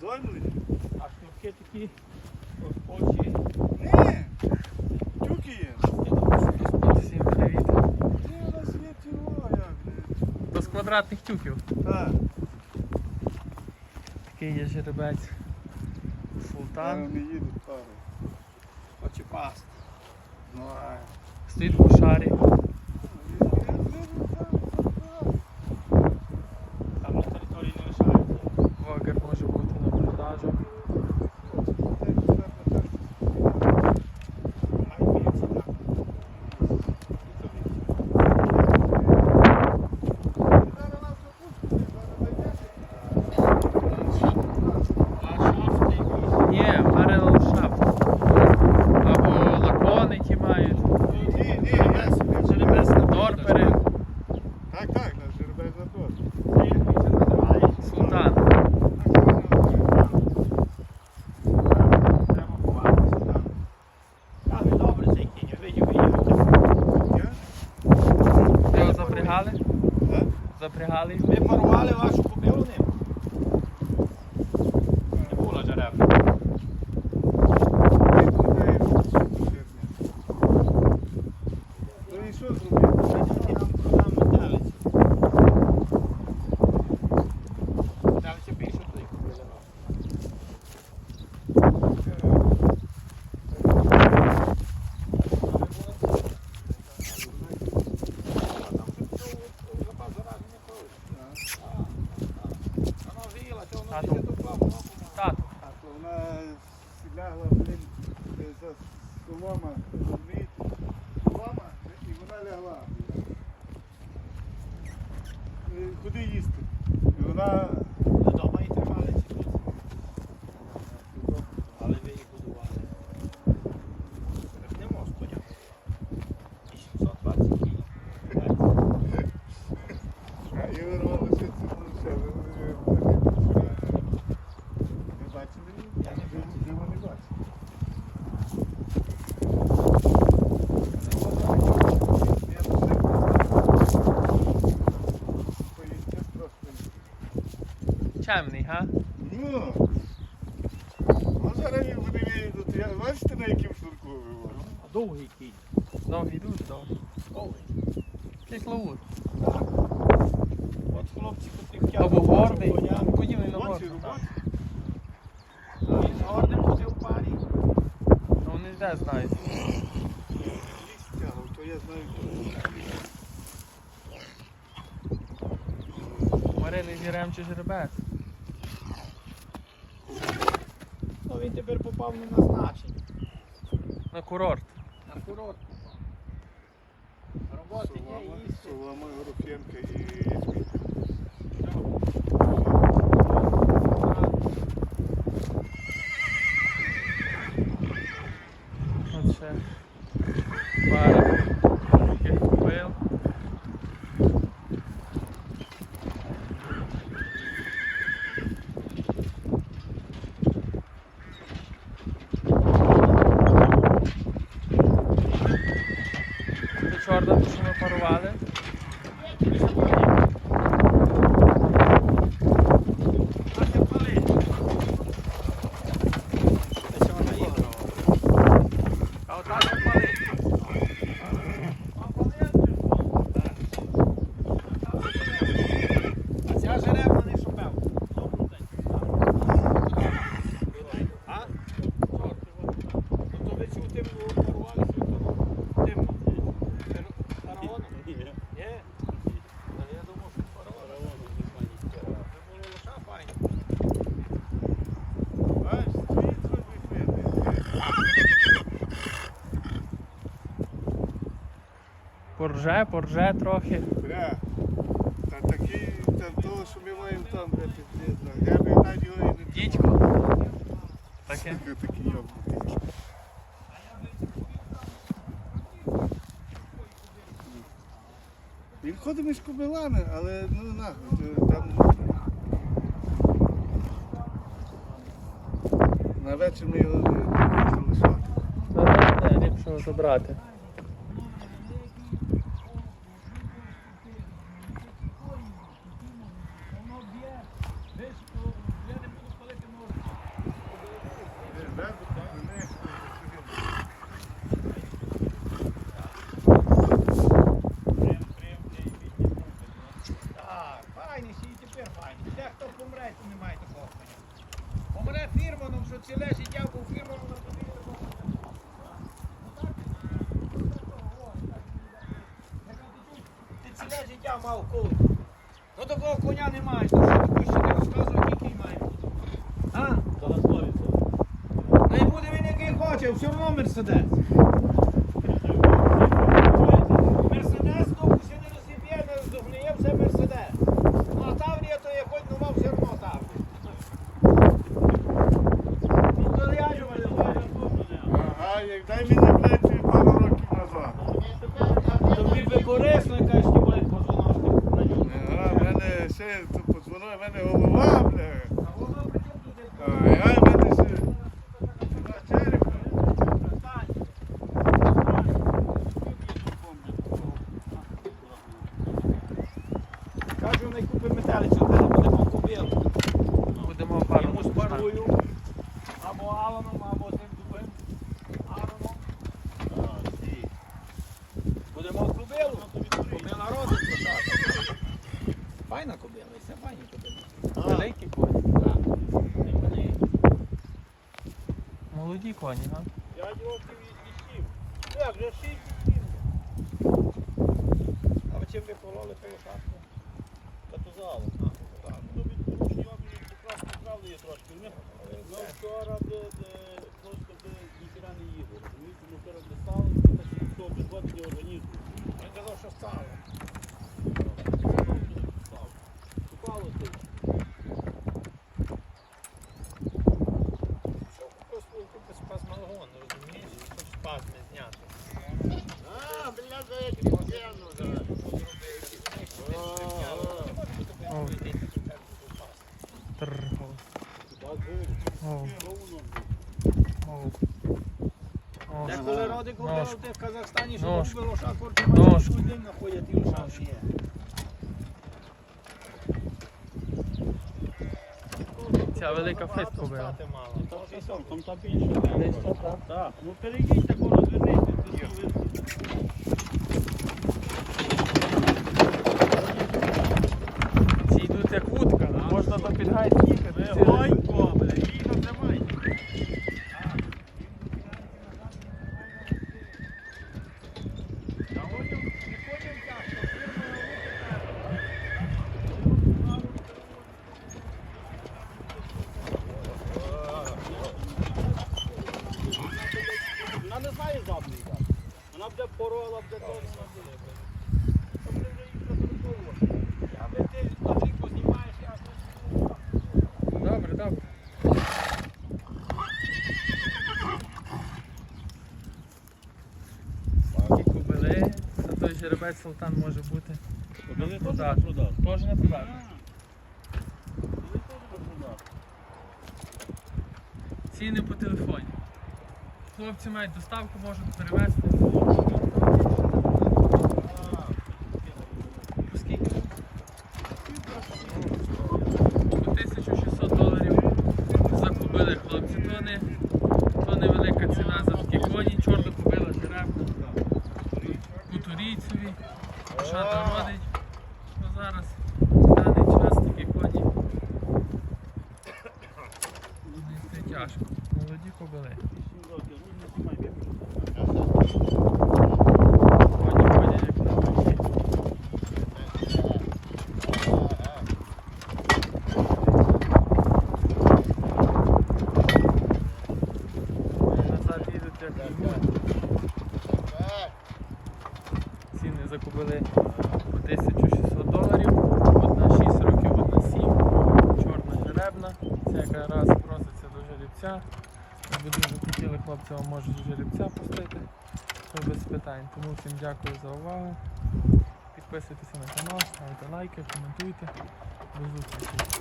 Доймлені? А шнурки такі очі. Ні. Тюки є. Всім привіт. Ні, у нас є цього, як. не. Без квадратних тюків. Так. Такий є жеребець. Султан. не їдуть пари. Очі паст. Ну. Стоїть по шарі. Там на території не лишається. Вагер може бути на продажу. А шафти якісь. Ні, Парallel Shaft. Або лакони, які мають. Ні, ні, я собі. Жеребець на Дорпери. Так, так, на жеребець на то. Це як він це називає? Султан. Треба ховатися там. Та не добре цей кінь, видів, видів. Я? Ви його запрягали? Так? Запрягали його? Ви парували вашу купиву ним? Не було жеребна. Ну і що зробити? Які нам продам метелиці. Метелиця більше туди купили. Тату. А то вона лягла, блін, за солома, розумієте? Солома, і вона лягла. Е, Куди їсти? І вона Дома і тримали ці тут. Але ви їх будували. Не можу поняти. 820 кіло. і вирвалася цю ще. Ви бачили? її? Я не Ви- бачив. Ви не бачили. Я вже поїсти просто. Чемний, га? Ну, ну зараз він буде. Я- Бачите, на яким шнурку вивожу? Довгий кінь. Довгий, дуже довгий. Довгий. Якийсь лавут. От хлопці, котрі хотять. Або гордий. коня, на роботи. Він з гордим ходив в парі. Ну вони де знають. Ліс тягав, то я знаю. Марили зірем чи жеребець. Він тепер попав не назначення. На курорт. На курорт. Роботи Солома, є, їсти. Солома, Горохенка і. От ще пара normale. Порже, порже трохи. Бля, та такий, та того, що ми маємо там, бля, пиздець, я би навіть його і не Дідько. Таке. Такий йобнутий. Він ходить між кобилами, але ну нахуй, то там. На вечір ми його не залишати. Та не, ліпше його забрати. Немає такого коня. Мене фірманом, що ціле життя був фірманом на. Ти ціле життя мав коли. Ну такого коня немає, то що тобі ще не розказував, який має бути. А? Не буде він який хоче, все одно. Мерседес довго ще не розіб'є, не роздогниє, все Мерседес. Ну а Таврія то є хоч ну мав все одно Таврія. Ну то я ж мене Ага, як дай мені, блядь, пару років назад. Тобі би корисно якась тібай позвоночник на ньому. Ага, в мене ще тут подзвонив, в мене голова, бля. А воно при чому тут є? А я в мене ще сюди черепа. Кажу, не купи метелицю, тоді будемо купили. Будемо пару. Йому спарую. Або Аланом, або тим дубим. Аланом. Будемо кубилу. Кубила родиться, так. Файна кубила, і все файні кубили. Великі коні. Так. Молоді коні? 5 років і 7. Як, вже 6 і 7. А ви чим ви пололи пересадку? Катузало. А, так. Ну, від поправили трошки. Ми, ми вчора де, де, просто де ніхіра не їхали. Розумієте, ми вчора не стали, так. Він казав, що стало. О. О, Деколи роди купили в Казахстані, що був би лоша, корче що має один находять і лоша вже є. Ця велика фитку була. Там та більше. Ну перейдіть тако розвернися, ти сюди. Ці йдуть як вудка, можна то під гайд їхати. Ці- Легонько, бля, їхав немає. Вона не знає задний гад. Вона буде порола, буде то, вона буде. Та вже їх розраховувати. Аби ти Африку знімаєш, я Добре, добре. Такі кобили. Це жеребець султан може бути. Вони теж на продаж. Теж на продаж. Ціни по телефоні. Хлопці мають доставку, можуть перевезти. По скільки? По 1600 доларів закупили хлопці. То не, то невелика ціна за такі коні. Чорна купила жеребна. Кутурійцеві. Шата родить. Ну зараз в даний час такі коні. Це тяжко. Молоді кобили. Вісім років, ну не знімай випуск. Коні ходять як на вулиці. Назад їдуть як йдуть. Ціни закупили по 1600 доларів. Одна 6 років, одна 7. Чорна жеребна. Ця яка раз проситься до жеребця. Якби дуже хотіли хлопці, вам можуть жеребця пустити. Це без питань. Тому всім дякую за увагу. Підписуйтеся на канал, ставте лайки, коментуйте. До зустрічі.